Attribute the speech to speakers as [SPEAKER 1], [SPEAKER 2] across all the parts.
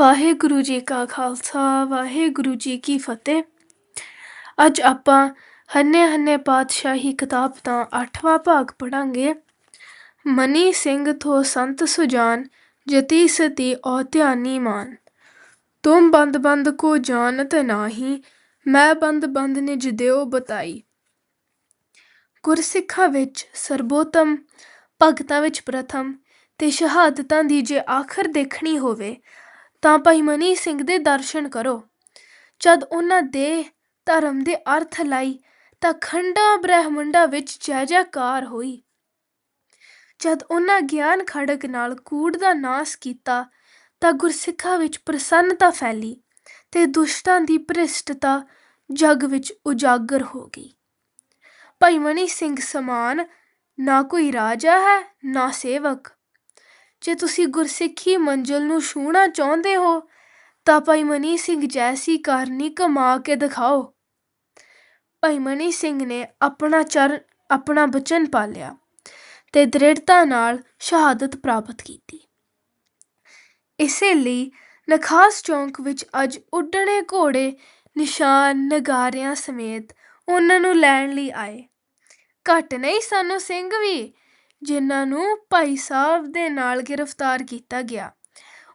[SPEAKER 1] ਵਾਹਿਗੁਰੂ ਜੀ ਕਾ ਖਾਲਸਾ, ਵਾਹਿਗੁਰੂ ਜੀ ਕੀ ਫਤਿਹ। ਅੱਜ ਆਪਾਂ ਹੰਨੇ ਹੰਨੇ ਪਾਤਸ਼ਾਹੀ ਕਿਤਾਬ ਦਾ 8ਵਾਂ ਭਾਗ ਪੜਾਂਗੇ ਮਨੀ ਸਿੰਘ ਥੋ ਸੰਤ ਸੁਜਾਨ ਜਤੀ ਸਤੀ ਔ ਧਿਆਨੀ ਮਾਨ। ਤੁਮ ਬੰਦ ਬੰਦ ਕੋ ਜਾਣਤ ਨਾਹੀ, ਮੈਂ ਬੰਦ ਬੰਦ ਨਿਜ ਦਿਓ ਬਤਾਈ। ਗੁਰਸਿੱਖਾਂ ਵਿੱਚ ਸਰਬੋਤਮ, ਭਗਤਾਂ ਵਿੱਚ ਪ੍ਰਥਮ ਤੇ ਸ਼ਹਾਦਤਾਂ ਦੀ ਜੇ ਆਖਰ ਦੇਖਣੀ ਹੋਵੇ ਤਾਂ ਭਾਈ ਮਨੀ ਸਿੰਘ ਦੇ ਦਰਸ਼ਨ ਕਰੋ। ਜਦ ਉਹਨਾਂ ਦੇ ਧਰਮ ਦੇ ਅਰਥ ਲਈ ਤਾਂ ਖੰਡਾ ਬ੍ਰਹਮੰਡਾ ਵਿੱਚ ਜੈ ਜੈਕਾਰ ਹੋਈ। ਜਦ ਉਹਨਾਂ ਗਿਆਨ ਖੜਕ ਨਾਲ ਕੂੜ ਦਾ ਨਾਸ ਕੀਤਾ ਤਾਂ ਗੁਰਸਿੱਖਾਂ ਵਿੱਚ ਪ੍ਰਸੰਨਤਾ ਫੈਲੀ ਤੇ ਦੁਸ਼ਟਾਂ ਦੀ ਭ੍ਰਿਸ਼ਟਤਾ ਜਗ ਵਿੱਚ ਉਜਾਗਰ ਹੋ ਗਈ। ਭਾਈ ਮਨੀ ਸਿੰਘ ਸਮਾਨ, ਨਾ ਕੋਈ ਰਾਜਾ ਹੈ, ਨਾ ਸੇਵਕ। ਜੇ ਤੁਸੀਂ ਗੁਰਸਿੱਖੀ ਮੰਜ਼ਿਲ ਨੂੰ ਛੂਹਣਾ ਚਾਹੁੰਦੇ ਹੋ, ਤਾਂ ਭਾਈ ਮਨੀ ਸਿੰਘ ਜੈਸੀ ਕਰਨੀ ਕਮਾ ਕੇ ਦਿਖਾਓ। ਭਾਈ ਮਨੀ ਸਿੰਘ ਨੇ ਆਪਣਾ ਚਰਨ ਆਪਣਾ ਬਚਨ ਪਾਲਿਆ ਤੇ ਦ੍ਰਿੜਤਾ ਨਾਲ ਸ਼ਹਾਦਤ ਪ੍ਰਾਪਤ ਕੀਤੀ। ਇਸੇ ਲਈ ਨਖਾਸ ਚੌਂਕ ਵਿੱਚ ਅੱਜ ਉੱਡਣੇ ਘੋੜੇ, ਨਿਸ਼ਾਨ, ਨਗਾਰਿਆਂ ਸਮੇਤ ਉਹਨਾਂ ਨੂੰ ਲੈਣ ਲਈ ਆਏ। ਘੱਟ ਨਹੀਂ ਸਾਨੂੰ ਸਿੰਘ ਵੀ ਜਿਨ੍ਹਾਂ ਨੂੰ ਭਾਈ ਸਾਹਿਬ ਦੇ ਨਾਲ ਗ੍ਰਿਫਤਾਰ ਕੀਤਾ ਗਿਆ।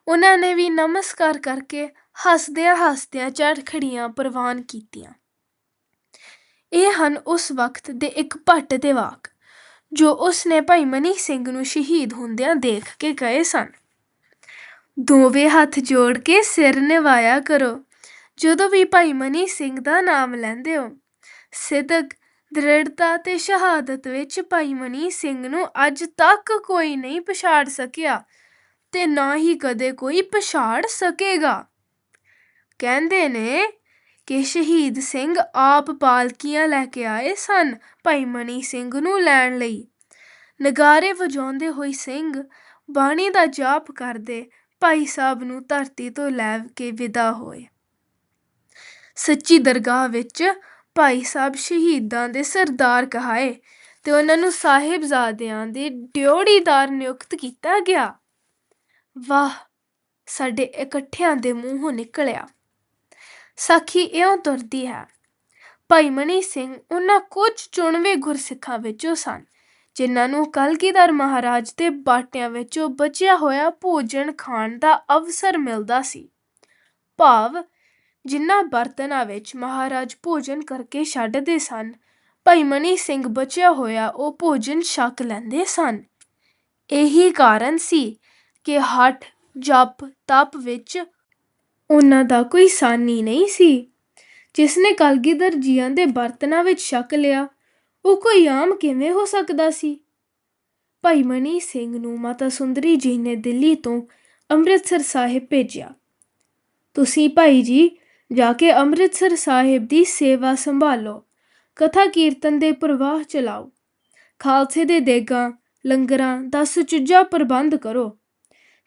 [SPEAKER 1] ਉਹਨਾਂ ਨੇ ਵੀ ਨਮਸਕਾਰ ਕਰਕੇ ਹੱਸਦਿਆਂ ਹੱਸਦਿਆਂ ਚੜਖੜੀਆਂ ਪ੍ਰਵਾਨ ਕੀਤੀਆਂ। ਇਹ ਹਨ ਉਸ ਵਕਤ ਦੇ ਇੱਕ ਭੱਟ ਦੇ ਵਾਕ, ਜੋ ਉਸ ਨੇ ਭਾਈ ਮਨੀ ਸਿੰਘ ਨੂੰ ਸ਼ਹੀਦ ਹੁੰਦਿਆਂ ਦੇਖ ਕੇ ਗਏ ਸਨ। ਦੋਵੇਂ ਹੱਥ ਜੋੜ ਕੇ ਸਿਰ ਨਿਵਾਇਆ ਕਰੋ। ਜਦੋਂ ਵੀ ਭਾਈ ਮਨੀ ਸਿੰਘ ਦਾ ਨਾਮ ਲੈਂਦੇ ਹੋ, ਸਿਦਕ ਦ੍ਰਿੜਤਾ ਤੇ ਸ਼ਹਾਦਤ ਵਿੱਚ ਭਾਈ ਮਨੀ ਸਿੰਘ ਨੂੰ ਅੱਜ ਤੱਕ ਕੋਈ ਨਹੀਂ ਪਛਾੜ ਸਕਿਆ ਤੇ ਨਾ ਹੀ ਕਦੇ ਕੋਈ ਪਛਾੜ ਸਕੇਗਾ। ਕਹਿੰਦੇ ਨੇ ਕਿ ਸ਼ਹੀਦ ਸਿੰਘ ਆਪ ਪਾਲਕੀਆਂ ਲੈ ਕੇ ਆਏ ਸਨ ਭਾਈ ਮਨੀ ਸਿੰਘ ਨੂੰ ਲੈਣ ਲਈ। ਨਗਾਰੇ ਵਜਾਉਂਦੇ ਹੋਏ ਸਿੰਘ ਬਾਣੀ ਦਾ ਜਾਪ ਕਰਦੇ ਭਾਈ ਸਾਹਿਬ ਨੂੰ ਧਰਤੀ ਤੋਂ ਲੈ ਕੇ ਵਿਦਾ ਹੋਏ। ਸੱਚੀ ਦਰਗਾਹ ਵਿੱਚ ਭਾਈ ਸਾਹਿਬ ਸ਼ਹੀਦਾਂ ਦੇ ਸਰਦਾਰ ਕਹਾਏ ਤੇ ਉਹਨਾਂ ਨੂੰ ਸਾਹਿਬਜ਼ਾਦਿਆਂ ਦੇ ਡਿਓੜੀਦਾਰ ਨਿਯੁਕਤ ਕੀਤਾ ਗਿਆ। ਵਾਹ, ਸਾਡੇ ਇਕੱਠਿਆਂ ਦੇ ਮੂੰਹੋਂ ਨਿਕਲਿਆ। ਸਾਖੀ ਇਉਂ ਤੁਰਦੀ ਹੈ, ਭਾਈ ਮਨੀ ਸਿੰਘ ਉਹਨਾਂ ਕੁਝ ਚੁਣਵੇਂ ਗੁਰਸਿੱਖਾਂ ਵਿੱਚੋਂ ਸਨ, ਜਿਨ੍ਹਾਂ ਨੂੰ ਕਲਗੀਧਰ ਮਹਾਰਾਜ ਦੇ ਬਾਟਿਆਂ ਵਿੱਚੋਂ ਬਚਿਆ ਹੋਇਆ ਭੋਜਨ ਖਾਣ ਦਾ ਅਵਸਰ ਮਿਲਦਾ ਸੀ। ਭਾਵ ਜਿਨ੍ਹਾਂ ਬਰਤਨਾਂ ਵਿੱਚ ਮਹਾਰਾਜ ਭੋਜਨ ਕਰਕੇ ਛੱਡਦੇ ਸਨ, ਭਾਈ ਮਨੀ ਸਿੰਘ ਬਚਿਆ ਹੋਇਆ ਉਹ ਭੋਜਨ ਛਕ ਲੈਂਦੇ ਸਨ। ਇਹੀ ਕਾਰਨ ਸੀ ਕਿ ਹੱਠ, ਜਪ, ਤਪ ਵਿੱਚ ਉਹਨਾਂ ਦਾ ਕੋਈ ਸਾਨੀ ਨਹੀਂ ਸੀ। ਜਿਸ ਨੇ ਕਲਗੀਧਰ ਜੀਆਂ ਦੇ ਬਰਤਨਾਂ ਵਿੱਚ ਛਕ ਲਿਆ, ਉਹ ਕੋਈ ਆਮ ਕਿਵੇਂ ਹੋ ਸਕਦਾ ਸੀ? ਭਾਈ ਮਨੀ ਸਿੰਘ ਨੂੰ ਮਾਤਾ ਸੁੰਦਰੀ ਜੀ ਨੇ ਦਿੱਲੀ ਤੋਂ ਅੰਮ੍ਰਿਤਸਰ ਸਾਹਿਬ ਭੇਜਿਆ। ਤੁਸੀਂ ਭਾਈ ਜੀ ਜਾ ਕੇ ਅੰਮ੍ਰਿਤਸਰ ਸਾਹਿਬ ਦੀ ਸੇਵਾ ਸੰਭਾਲੋ। ਕਥਾ ਕੀਰਤਨ ਦੇ ਪ੍ਰਵਾਹ ਚਲਾਓ। ਖਾਲਸੇ ਦੇ ਦੇਗਾਂ, ਲੰਗਰਾਂ ਦਾ ਸੁਚੱਜਾ ਪ੍ਰਬੰਧ ਕਰੋ।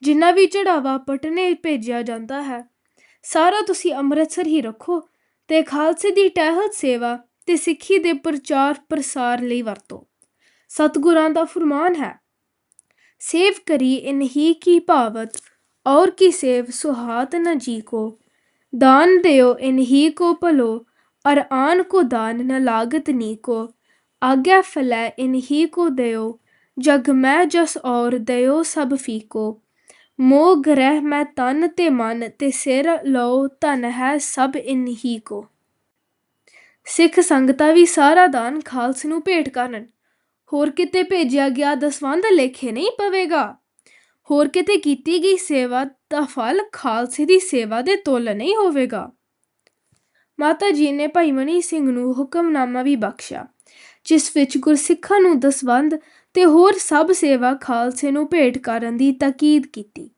[SPEAKER 1] ਜਿੰਨਾ ਵੀ ਚੜਾਵਾ ਪਟਨੇ ਭੇਜਿਆ ਜਾਂਦਾ ਹੈ, ਸਾਰਾ ਤੁਸੀਂ ਅੰਮ੍ਰਿਤਸਰ ਹੀ ਰੱਖੋ ਤੇ ਖਾਲਸੇ ਦੀ ਟਹਿਲ ਸੇਵਾ ਤੇ ਸਿੱਖੀ ਦੇ ਪ੍ਰਚਾਰ ਪ੍ਰਸਾਰ ਲਈ ਵਰਤੋ। ਸਤਿਗੁਰਾਂ ਦਾ ਫਰਮਾਨ ਹੈ, ਸੇਵ ਕਰੀ ਇਨਹੀ ਕੀ ਭਾਵਤ, ਔਰ ਕੀ ਸੇਵ ਸੁਹਾਤ ਨ ਜੀ ਕੋ दान देयो इन्हीं को पलो और आन को दान न लागत नी को आज्ञा फलै इन्हीं को दयो जग मैं जस और दयो सब फीको मोह ग्रह मैं तन ते मन ते सिर लो धन है सब इन्हीं को ਸਿੱਖ ਸੰਗਤਾਂ ਵੀ ਸਾਰਾ ਦਾਨ ਖਾਲਸ ਨੂੰ ਭੇਟ ਕਰਨ ਹੋਰ ਕਿਤੇ ਭੇਜਿਆ ਗਿਆ ਦਸਵੰਧ ਲੇਖੇ ਨਹੀਂ ਪਵੇਗਾ ਹੋਰ ਕਿਤੇ ਕੀਤੀ ਗਈ ਸੇਵਾ ਦਾ ਫਲ ਖਾਲਸੇ ਦੀ ਸੇਵਾ ਦੇ ਤੁੱਲ ਨਹੀਂ ਹੋਵੇਗਾ। ਮਾਤਾ ਜੀ ਨੇ ਭਾਈ ਮਨੀ ਸਿੰਘ ਨੂੰ ਹੁਕਮਨਾਮਾ ਵੀ ਬਖਸ਼ਿਆ, ਜਿਸ ਵਿੱਚ ਗੁਰਸਿੱਖਾਂ ਨੂੰ ਦਸਵੰਧ ਤੇ ਹੋਰ ਸਭ ਸੇਵਾ ਖਾਲਸੇ ਨੂੰ ਭੇਟ ਕਰਨ ਦੀ ਤਾਕੀਦ ਕੀਤੀ।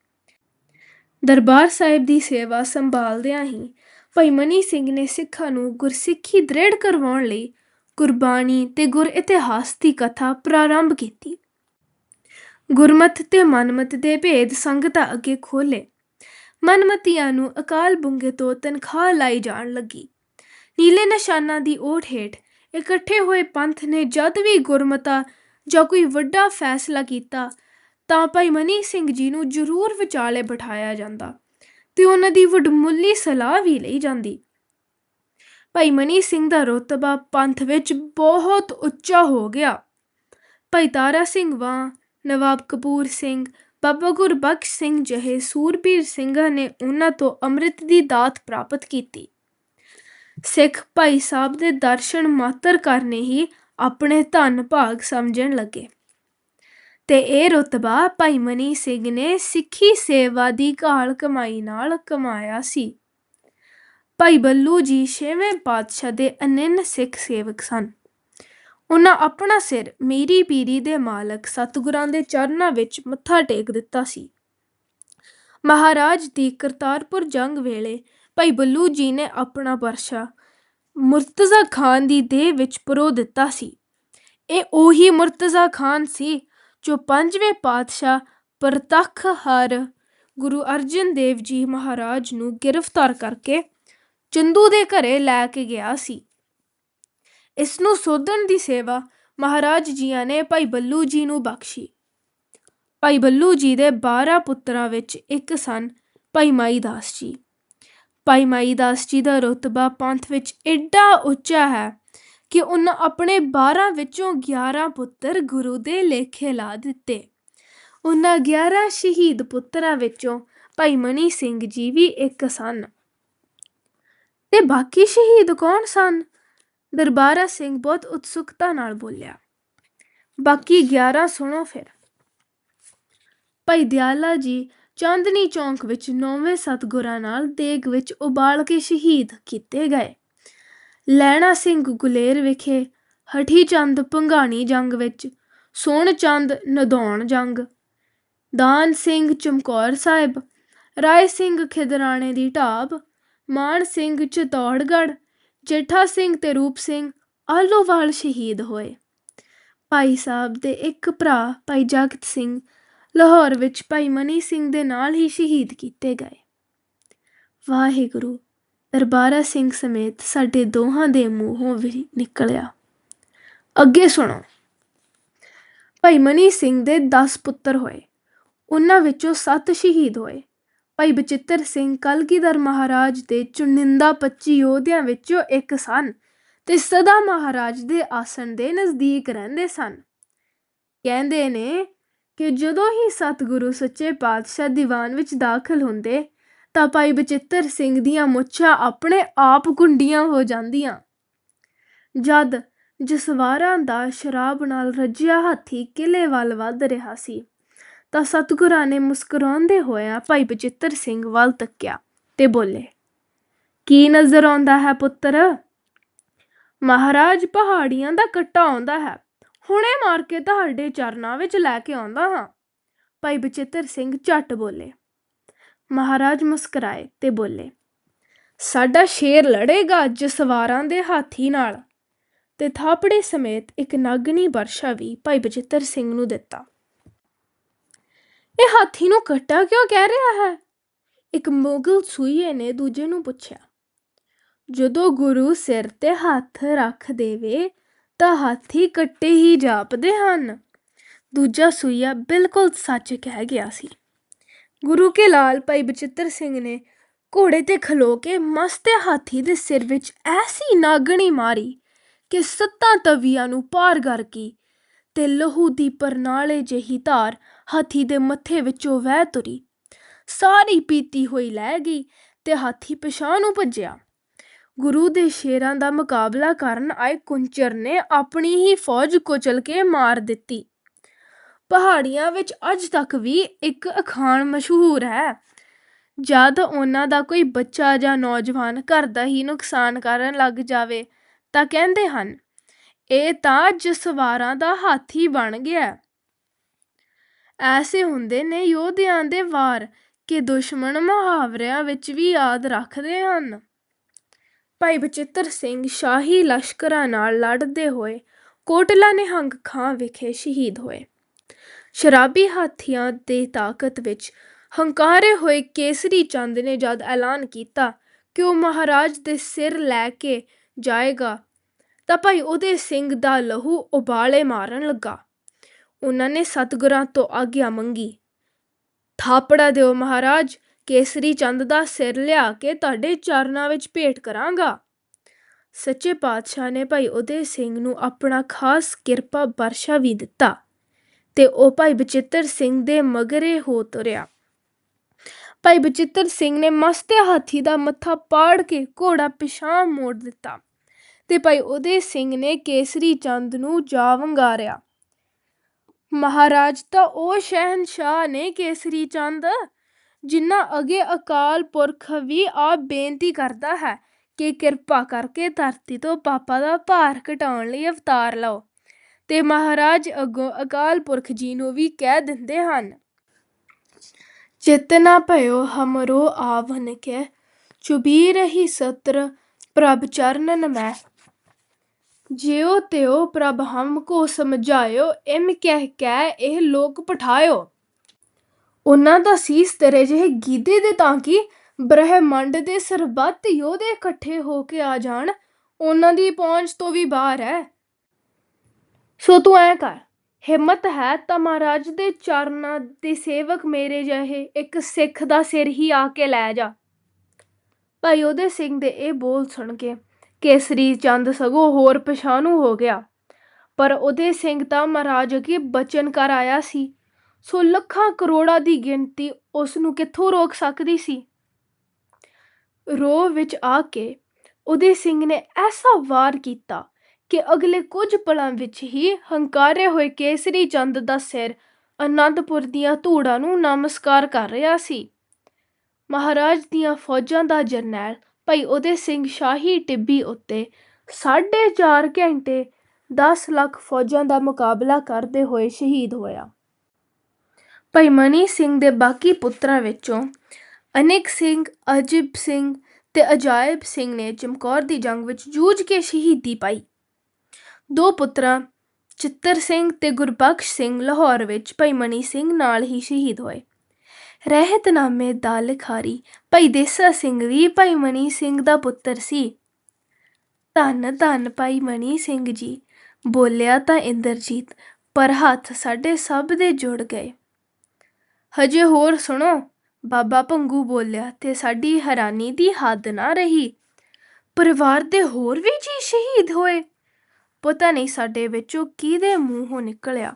[SPEAKER 1] ਦਰਬਾਰ ਸਾਹਿਬ ਦੀ ਸੇਵਾ ਸੰਭਾਲਦਿਆਂ ਹੀ ਭਾਈ ਮਨੀ ਸਿੰਘ ਨੇ ਸਿੱਖਾਂ ਨੂੰ ਗੁਰਸਿੱਖੀ ਦ੍ਰਿੜ ਕਰਵਾਉਣ ਲਈ ਗੁਰਬਾਣੀ ਤੇ ਗੁਰ ਇਤਿਹਾਸ ਦੀ ਕਥਾ ਪ੍ਰਾਰੰਭ ਕੀਤੀ। ਗੁਰਮਤ ਤੇ ਮਨਮਤ ਦੇ ਭੇਦ ਸੰਗਤਾਂ ਅੱਗੇ ਖੋਲੇ ਮਨਮਤੀਆਂ ਨੂੰ ਅਕਾਲ ਬੁੰਗੇ ਤੋਂ ਤਨਖਾਹ ਲਾਈ ਜਾਣ ਲੱਗੀ। ਨੀਲੇ ਨਿਸ਼ਾਨਾਂ ਦੀ ਓਟ ਹੇਠ ਇਕੱਠੇ ਹੋਏ ਪੰਥ ਨੇ ਜਦ ਵੀ ਗੁਰਮਤਾ ਜਾਂ ਕੋਈ ਵੱਡਾ ਫੈਸਲਾ ਕੀਤਾ, ਤਾਂ ਭਾਈ ਮਨੀ ਸਿੰਘ ਜੀ ਨੂੰ ਜ਼ਰੂਰ ਵਿਚਾਲੇ ਬਿਠਾਇਆ ਜਾਂਦਾ ਤੇ ਉਹਨਾਂ ਦੀ ਵਡਮੁੱਲੀ ਸਲਾਹ ਵੀ ਲਈ ਜਾਂਦੀ। ਭਾਈ ਮਨੀ ਸਿੰਘ ਦਾ ਰੁਤਬਾ ਪੰਥ ਵਿੱਚ ਬਹੁਤ ਉੱਚਾ ਹੋ ਗਿਆ। ਭਾਈ ਤਾਰਾ ਸਿੰਘ ਵਾਂ ਨਵਾਬ ਕਪੂਰ ਸਿੰਘ, ਬਾਬਾ ਗੁਰਬਖਸ਼ ਸਿੰਘ ਜਿਹੇ ਸੂਰਬੀਰ ਸਿੰਘਾਂ ਨੇ ਉਹਨਾਂ ਤੋਂ ਅੰਮ੍ਰਿਤ ਦੀ ਦਾਤ ਪ੍ਰਾਪਤ ਕੀਤੀ। ਸਿੱਖ ਭਾਈ ਸਾਹਿਬ ਦੇ ਦਰਸ਼ਨ ਮਾਤਰ ਕਰਨੇ ਹੀ ਆਪਣੇ ਧਨ ਭਾਗ ਸਮਝਣ ਲੱਗੇ। ਤੇ ਇਹ ਰੁਤਬਾ ਭਾਈ ਮਨੀ ਸਿੰਘ ਨੇ ਸਿੱਖੀ ਸੇਵਾ ਦੀ ਘਾਲ ਕਮਾਈ ਨਾਲ ਕਮਾਇਆ ਸੀ। ਭਾਈ ਬੱਲੂ ਜੀ ਛੇਵੇਂ ਪਾਤਸ਼ਾਹ ਦੇ ਅਨੰਨ ਸਿੱਖ ਸੇਵਕ ਸਨ। ਉਹਨਾਂ ਆਪਣਾ ਸਿਰ ਮੀਰੀ ਪੀਰੀ ਦੇ ਮਾਲਕ ਸਤਿਗੁਰਾਂ ਦੇ ਚਰਨਾਂ ਵਿੱਚ ਮੱਥਾ ਟੇਕ ਦਿੱਤਾ ਸੀ। ਮਹਾਰਾਜ ਦੀ ਕਰਤਾਰਪੁਰ ਜੰਗ ਵੇਲੇ ਭਾਈ ਬੱਲੂ ਜੀ ਨੇ ਆਪਣਾ ਪਰਸ਼ਾ ਮੁਰਤਜ਼ਾ ਖਾਨ ਦੀ ਦੇਹ ਵਿੱਚ ਪਰੋ ਦਿੱਤਾ ਸੀ। ਇਹ ਉਹੀ ਮੁਰਤਜ਼ਾ ਖਾਨ ਸੀ ਜੋ ਪੰਜਵੇਂ ਪਾਤਸ਼ਾਹ ਪ੍ਰਤੱਖ ਹਰ ਗੁਰੂ ਅਰਜਨ ਦੇਵ ਜੀ ਮਹਾਰਾਜ ਨੂੰ ਗ੍ਰਿਫਤਾਰ ਕਰਕੇ ਚੰਦੂ ਦੇ ਘਰੇ ਲੈ ਕੇ ਗਿਆ ਸੀ। ਇਸ ਨੂੰ ਸੋਧਣ ਦੀ ਸੇਵਾ ਮਹਾਰਾਜ ਜੀਆਂ ਨੇ ਭਾਈ ਬੱਲੂ ਜੀ ਨੂੰ ਬਖਸ਼ੀ। ਭਾਈ ਬੱਲੂ ਜੀ ਦੇ 12 ਪੁੱਤਰਾਂ ਵਿੱਚ ਇੱਕ ਸਨ ਭਾਈ ਮਾਈ ਦਾਸ ਜੀ। ਭਾਈ ਮਾਈ ਦਾਸ ਜੀ ਦਾ ਰੁਤਬਾ ਪੰਥ ਵਿੱਚ ਐਡਾ ਉੱਚਾ ਹੈ ਕਿ ਉਹਨਾਂ ਆਪਣੇ 12 ਵਿੱਚੋਂ 11 ਪੁੱਤਰ ਗੁਰੂ ਦੇ ਲੇਖੇ ਲਾ ਦਿੱਤੇ। ਉਹਨਾਂ 11 ਸ਼ਹੀਦ ਪੁੱਤਰਾਂ ਵਿੱਚੋਂ ਭਾਈ ਮਨੀ ਸਿੰਘ ਜੀ ਵੀ ਇੱਕ ਸਨ। ਤੇ ਬਾਕੀ ਸ਼ਹੀਦ ਕੌਣ ਸਨ? ਦਰਬਾਰਾ ਸਿੰਘ ਬਹੁਤ ਉਤਸੁਕਤਾ ਨਾਲ ਬੋਲਿਆ। ਬਾਕੀ 11 ਸੁਣੋ ਫਿਰ। ਭਾਈ ਦਿਆਲਾ ਜੀ ਚਾਂਦਨੀ ਚੌਂਕ ਵਿੱਚ ਨੌਵੇਂ ਸਤਗੁਰਾਂ ਨਾਲ ਦੇਗ ਵਿੱਚ ਉਬਾਲ ਕੇ ਸ਼ਹੀਦ ਕੀਤੇ ਗਏ। ਲੈਣਾ ਸਿੰਘ ਗੁਲੇਰ ਵਿਖੇ, ਹਠੀ ਚੰਦ ਭੰਗਾਣੀ ਜੰਗ ਵਿੱਚ, ਸੋਹਣ ਚੰਦ ਨਦੌਣ ਜੰਗ, ਦਾਨ ਸਿੰਘ ਚਮਕੌਰ ਸਾਹਿਬ, ਰਾਏ ਸਿੰਘ ਖਿਦਰਾਣੇ ਦੀ ਢਾਬ, ਮਾਨ ਸਿੰਘ ਚਤੌੜਗੜ੍ਹ ਜੇਠਾ ਸਿੰਘ ਤੇ ਰੂਪ ਸਿੰਘ ਆਲੋਵਾਲ ਸ਼ਹੀਦ ਹੋਏ। ਭਾਈ ਸਾਹਿਬ ਦੇ ਇੱਕ ਭਰਾ, ਭਾਈ ਜਗਤ ਸਿੰਘ, ਲਾਹੌਰ ਵਿੱਚ ਭਾਈ ਮਨੀ ਸਿੰਘ ਦੇ ਨਾਲ ਹੀ ਸ਼ਹੀਦ ਕੀਤੇ ਗਏ। ਵਾਹਿਗੁਰੂ, ਦਰਬਾਰਾ ਸਿੰਘ ਸਮੇਤ ਸਾਡੇ ਦੋਹਾਂ ਦੇ ਮੂੰਹੋਂ ਵੀ ਨਿਕਲਿਆ। ਅੱਗੇ ਸੁਣੋ। ਭਾਈ ਮਨੀ ਸਿੰਘ ਦੇ 10 ਪੁੱਤਰ ਹੋਏ। ਉਹਨਾਂ ਵਿੱਚੋਂ 7 ਸ਼ਹੀਦ ਹੋਏ। ਭਾਈ ਬਚਿੱਤਰ ਸਿੰਘ ਕਲਗੀਧਰ ਮਹਾਰਾਜ ਦੇ ਚੁਣਿੰਦਾ 25 ਯੋਧਿਆਂ ਵਿੱਚੋਂ ਇੱਕ ਸਨ ਤੇ ਸਦਾ ਮਹਾਰਾਜ ਦੇ ਆਸਣ ਦੇ ਨਜ਼ਦੀਕ ਰਹਿੰਦੇ ਸਨ। ਕਹਿੰਦੇ ਨੇ ਕਿ ਜਦੋਂ ਹੀ ਸਤਿਗੁਰੂ ਸੱਚੇ ਪਾਤਸ਼ਾਹ ਦੀਵਾਨ ਵਿੱਚ ਦਾਖਲ ਹੁੰਦੇ ਤਾਂ ਭਾਈ ਬਚਿੱਤਰ ਸਿੰਘ ਦੀਆਂ ਮੁੱਛਾਂ ਆਪਣੇ ਆਪ ਗੁੰਡੀਆਂ ਹੋ ਜਾਂਦੀਆਂ। ਜਦ ਜਸਵਾਰਾਂ ਦਾ ਸ਼ਰਾਬ ਨਾਲ ਰੱਜਿਆ ਹਾਥੀ ਕਿਲੇ ਵੱਲ ਵੱਧ ਰਿਹਾ ਸੀ ਤਾਂ ਸਤਿਗੁਰਾਂ ਨੇ ਮੁਸਕਰਾਉਂਦੇ ਹੋਇਆ ਭਾਈ ਬਚਿੱਤਰ ਸਿੰਘ ਵੱਲ ਤੱਕਿਆ ਤੇ ਬੋਲੇ, ਕੀ ਨਜ਼ਰ ਆਉਂਦਾ ਹੈ ਪੁੱਤਰ? ਮਹਾਰਾਜ ਪਹਾੜੀਆਂ ਦਾ ਕੱਟਾ ਆਉਂਦਾ ਹੈ। ਹੁਣੇ ਮਾਰ ਕੇ ਤੁਹਾਡੇ ਚਰਨਾਂ ਵਿੱਚ ਲੈ ਕੇ ਆਉਂਦਾ ਹਾਂ। ਭਾਈ ਬਚਿੱਤਰ ਸਿੰਘ ਝੱਟ ਬੋਲੇ। ਮਹਾਰਾਜ ਮੁਸਕਰਾਏ ਤੇ ਬੋਲੇ, ਸਾਡਾ ਸ਼ੇਰ ਲੜੇਗਾ ਜਸਵਾਰਾਂ ਦੇ ਹਾਥੀ ਨਾਲ। ਤੇ ਥਾਪੜੇ ਸਮੇਤ ਇੱਕ ਨਾਗਣੀ ਵਰਸ਼ਾ ਵੀ ਭਾਈ ਬਚਿੱਤਰ ਸਿੰਘ ਨੂੰ ਦਿੱਤਾ। ਇਹ ਹਾਥੀ ਨੂੰ ਕੱਟਾ ਕਿਉਂ ਕਹਿ ਰਿਹਾ ਹੈ? ਇੱਕ ਮੁਗਲ ਸੂਈਏ ਨੇ ਦੂਜੇ ਨੂੰ ਪੁੱਛਿਆ, ਜਦੋਂ ਗੁਰੂ ਸਿਰ ਤੇ ਹੱਥ ਰੱਖ ਦੇਵੇ, ਤਾਂ ਹਾਥੀ ਕੱਟੇ ਹੀ ਜਾਪਦੇ ਹਨ। ਦੂਜਾ ਸੂਈਆ ਬਿਲਕੁਲ ਸੱਚ ਕਹਿ ਗਿਆ ਸੀ। ਗੁਰੂ ਕੇ ਲਾਲ ਭਾਈ ਬਚਿੱਤਰ ਸਿੰਘ ਨੇ ਘੋੜੇ ਤੇ ਖਲੋ ਕੇ ਮਸਤੇ ਹਾਥੀ ਦੇ ਸਿਰ ਵਿੱਚ ਐਸੀ ਨਾਗਣੀ ਮਾਰੀ ਕਿ ਸੱਤਾਂ ਤਵੀਆਂ ਨੂੰ ਪਾਰ ਕਰ ਗਈ ਤੇ ਲਹੂ ਦੀ ਪਰਨਾਲੇ ਜਿਹੀ ਧਾਰ ਹਾਥੀ ਦੇ ਮੱਥੇ ਵਿੱਚੋਂ ਵਹਿ ਤੁਰੀ। ਸਾਰੀ ਪੀਤੀ ਹੋਈ ਲੈ ਗਈ ਤੇ ਹਾਥੀ ਪਿਛਾਂ ਨੂੰ ਭੱਜਿਆ। ਗੁਰੂ ਦੇ ਸ਼ੇਰਾਂ ਦਾ ਮੁਕਾਬਲਾ ਕਰਨ ਆਏ ਕੁੰਚਰ ਨੇ ਆਪਣੀ ਹੀ ਫੌਜ ਕੁਚਲ ਕੇ ਮਾਰ ਦਿੱਤੀ। ਪਹਾੜੀਆਂ ਵਿੱਚ ਅੱਜ ਤੱਕ ਵੀ ਇੱਕ ਅਖਾਣ ਮਸ਼ਹੂਰ ਹੈ। ਜਦ ਉਹਨਾਂ ਦਾ ਕੋਈ ਬੱਚਾ ਜਾਂ ਨੌਜਵਾਨ ਘਰ ਦਾ ਹੀ ਨੁਕਸਾਨ ਕਰਨ ਲੱਗ ਜਾਵੇ ਤਾਂ ਕਹਿੰਦੇ ਹਨ, ਇਹ ਤਾਂ ਜਸਵਾਰਾਂ ਦਾ ਹਾਥੀ ਬਣ ਗਿਆ। ਐਸੇ ਹੁੰਦੇ ਨੇ ਯੋਧਿਆਂ ਦੇ ਵਾਰ ਕਿ ਦੁਸ਼ਮਣ ਮੁਹਾਵਰਿਆਂ ਵਿੱਚ ਵੀ ਯਾਦ ਰੱਖਦੇ ਹਨ। ਭਾਈ ਬਚਿੱਤਰ ਸਿੰਘ ਸ਼ਾਹੀ ਲਸ਼ਕਰਾਂ ਨਾਲ ਲੜਦੇ ਹੋਏ ਕੋਟਲਾ ਨਿਹੰਗ ਖਾਂ ਵਿਖੇ ਸ਼ਹੀਦ ਹੋਏ। ਸ਼ਰਾਬੀ ਹਾਥੀਆਂ ਦੀ ਤਾਕਤ ਵਿੱਚ ਹੰਕਾਰੇ ਹੋਏ ਕੇਸਰੀ ਚੰਦ ਨੇ ਜਦ ਐਲਾਨ ਕੀਤਾ ਕਿ ਉਹ ਮਹਾਰਾਜ ਦੇ ਸਿਰ ਲੈ ਕੇ ਜਾਏਗਾ ਤਾਂ ਭਾਈ ਉਹਦੇ ਸਿੰਘ ਦਾ ਲਹੂ ਉਬਾਲੇ ਮਾਰਨ ਲੱਗਾ। ਉਹਨਾਂ ਨੇ ਸਤਿਗੁਰਾਂ ਤੋਂ ਆਗਿਆ ਮੰਗੀ। ਥਾਪੜਾ ਦਿਓ ਮਹਾਰਾਜ, ਕੇਸਰੀ ਚੰਦ ਦਾ ਸਿਰ ਲਿਆ ਕੇ ਤੁਹਾਡੇ ਚਰਨਾਂ ਵਿੱਚ ਭੇਟ ਕਰਾਂਗਾ। ਸੱਚੇ ਪਾਤਸ਼ਾਹ ਨੇ ਭਾਈ ਉਦੇ ਸਿੰਘ ਨੂੰ ਆਪਣਾ ਖਾਸ ਕਿਰਪਾ ਬਰਸ਼ਾ ਵੀ ਦਿੱਤਾ ਤੇ ਉਹ ਭਾਈ ਬਚਿੱਤਰ ਸਿੰਘ ਦੇ ਮਗਰੇ ਹੋ ਤੁਰਿਆ। ਭਾਈ ਬਚਿੱਤਰ ਸਿੰਘ ਨੇ ਮਸਤੇ ਹਾਥੀ ਦਾ ਮੱਥਾ ਪਾੜ ਕੇ ਘੋੜਾ ਪਿਛਾਂ ਮੋੜ ਦਿੱਤਾ ਤੇ ਭਾਈ ਉਦੇ ਸਿੰਘ ਨੇ ਕੇਸਰੀ ਚੰਦ ਨੂੰ ਜਾ ਵੰਗਾਰਿਆ ਮਹਾਰਾਜ, ਤਾਂ ਉਹ ਸ਼ਹਿਨਸ਼ਾਹ ਨੇ ਕੇਸਰੀ ਚੰਦ ਜਿਨ੍ਹਾਂ ਅੱਗੇ ਅਕਾਲ ਪੁਰਖ ਵੀ ਆਪ ਬੇਨਤੀ ਕਰਦਾ ਹੈ ਕਿ ਕਿਰਪਾ ਕਰਕੇ ਧਰਤੀ ਤੋਂ ਪਾਪਾ ਦਾ ਭਾਰ ਘਟਾਉਣ ਲਈ ਅਵਤਾਰ ਲਓ। ਤੇ ਮਹਾਰਾਜ ਅੱਗੋਂ, ਅਕਾਲ ਪੁਰਖ ਜੀ ਨੂੰ ਵੀ ਕਹਿ ਦਿੰਦੇ ਹਨ ਚੇਤਨਾ ਭਇਓ ਹਮਰੋ ਆਵਨ ਕੇ, ਚੁਬੀ ਰਹੀ ਸਤਰ ਪ੍ਰਭ ਚਰਨਨ ਮੈਂ। ਜਿਉ ਤਿਉ ਪ੍ਰਭ ਹਮ ਕੋ ਸਮਝਾਇਓ, ਇਮ ਕਹਿ ਕਹਿ ਇਹ ਲੋਕ ਪਠਾਇਓ। ਉਹਨਾਂ ਦਾ ਸੀਸ ਤੇਰੇ ਜਿਹੇ ਗੀਦੇ ਦੇ ਤਾਂ ਕਿ? ਬ੍ਰਹਿਮੰਡ ਦੇ ਸਰਬੱਤ ਯੋਧੇ ਇਕੱਠੇ ਹੋ ਕੇ ਆ ਜਾਣ, ਉਹਨਾਂ ਦੀ ਪਹੁੰਚ ਤੋਂ ਵੀ ਬਾਹਰ ਹੈ। ਸੋ ਤੂੰ ਐ ਕਰ, ਹਿੰਮਤ ਹੈ ਤਾਂ ਮਹਾਰਾਜ ਦੇ ਚਰਨਾਂ ਦੇ ਸੇਵਕ ਮੇਰੇ ਜਿਹੇ, ਇੱਕ ਸਿੱਖ ਦਾ ਸਿਰ ਹੀ ਆ ਕੇ ਲੈ ਜਾ। ਭਾਈ ਉਹਦੇ ਸਿੰਘ ਦੇ ਇਹ ਬੋਲ ਸੁਣ ਕੇ ਕੇਸਰੀ ਚੰਦ ਸਗੋਂ ਹੋਰ ਪਛਾਣੂ ਹੋ ਗਿਆ। ਪਰ ਉਹਦੇ ਸਿੰਘ ਤਾਂ ਮਹਾਰਾਜ ਅੱਗੇ ਬਚਨ ਕਰ ਆਇਆ ਸੀ। ਸੋ ਲੱਖਾਂ ਕਰੋੜਾਂ ਦੀ ਗਿਣਤੀ ਉਸ ਨੂੰ ਕਿੱਥੋਂ ਰੋਕ ਸਕਦੀ ਸੀ? ਰੋਹ ਵਿੱਚ ਆ ਕੇ ਉਹਦੇ ਸਿੰਘ ਨੇ ਐਸਾ ਵਾਰ ਕੀਤਾ ਕਿ ਅਗਲੇ ਕੁਝ ਪਲਾਂ ਵਿੱਚ ਹੀ ਹੰਕਾਰੇ ਹੋਏ ਕੇਸਰੀ ਚੰਦ ਦਾ ਸਿਰ ਅਨੰਦਪੁਰ ਦੀਆਂ ਧੂੜਾਂ ਨੂੰ ਨਮਸਕਾਰ ਕਰ ਰਿਹਾ ਸੀ। ਮਹਾਰਾਜ ਦੀਆਂ ਫੌਜਾਂ ਦਾ ਜਰਨੈਲ ਭਾਈ ਉਹਦੇ ਸਿੰਘ ਸ਼ਾਹੀ ਟਿੱਬੀ ਉੱਤੇ 4.5 ਘੰਟੇ 10 ਲੱਖ ਫੌਜਾਂ ਦਾ ਮੁਕਾਬਲਾ ਕਰਦੇ ਹੋਏ ਸ਼ਹੀਦ ਹੋਇਆ। ਭਾਈ ਮਨੀ ਸਿੰਘ ਦੇ ਬਾਕੀ ਪੁੱਤਰਾਂ ਵਿੱਚੋਂ ਅਨੇਕ ਸਿੰਘ, ਅਜੀਬ ਸਿੰਘ ਤੇ ਅਜਾਇਬ ਸਿੰਘ ਨੇ ਚਮਕੌਰ ਦੀ ਜੰਗ ਵਿੱਚ ਜੂਝ ਕੇ ਸ਼ਹੀਦੀ ਪਾਈ। ਦੋ ਪੁੱਤਰਾਂ, ਚਿੱਤਰ ਸਿੰਘ ਤੇ ਗੁਰਬਖਸ਼ ਸਿੰਘ ਲਾਹੌਰ ਵਿੱਚ ਭਾਈ ਮਨੀ ਸਿੰਘ ਨਾਲ ਹੀ ਸ਼ਹੀਦ ਹੋਏ। ਰਹਿਤਨਾਮੇ ਦਾ ਲਿਖਾਰੀ ਭਾਈ ਦੇਸਾ ਸਿੰਘ ਵੀ ਭਾਈ ਮਨੀ ਸਿੰਘ ਦਾ ਪੁੱਤਰ ਸੀ। ਧੰਨ ਧੰਨ ਭਾਈ ਮਨੀ ਸਿੰਘ ਜੀ, ਬੋਲਿਆ ਤਾਂ ਇੰਦਰਜੀਤ, ਪਰ ਹੱਥ ਸਾਡੇ ਸਭ ਦੇ ਜੁੜ ਗਏ। ਹਜੇ ਹੋਰ ਸੁਣੋ, ਬਾਬਾ ਭੰਗੂ ਬੋਲਿਆ, ਤੇ ਸਾਡੀ ਹੈਰਾਨੀ ਦੀ ਹੱਦ ਨਾ ਰਹੀ। ਪਰਿਵਾਰ ਦੇ ਹੋਰ ਵੀ ਜੀ ਸ਼ਹੀਦ ਹੋਏ? ਪਤਾ ਨਹੀਂ ਸਾਡੇ ਵਿੱਚੋਂ ਕਿਹਦੇ ਮੂੰਹੋਂ ਨਿਕਲਿਆ?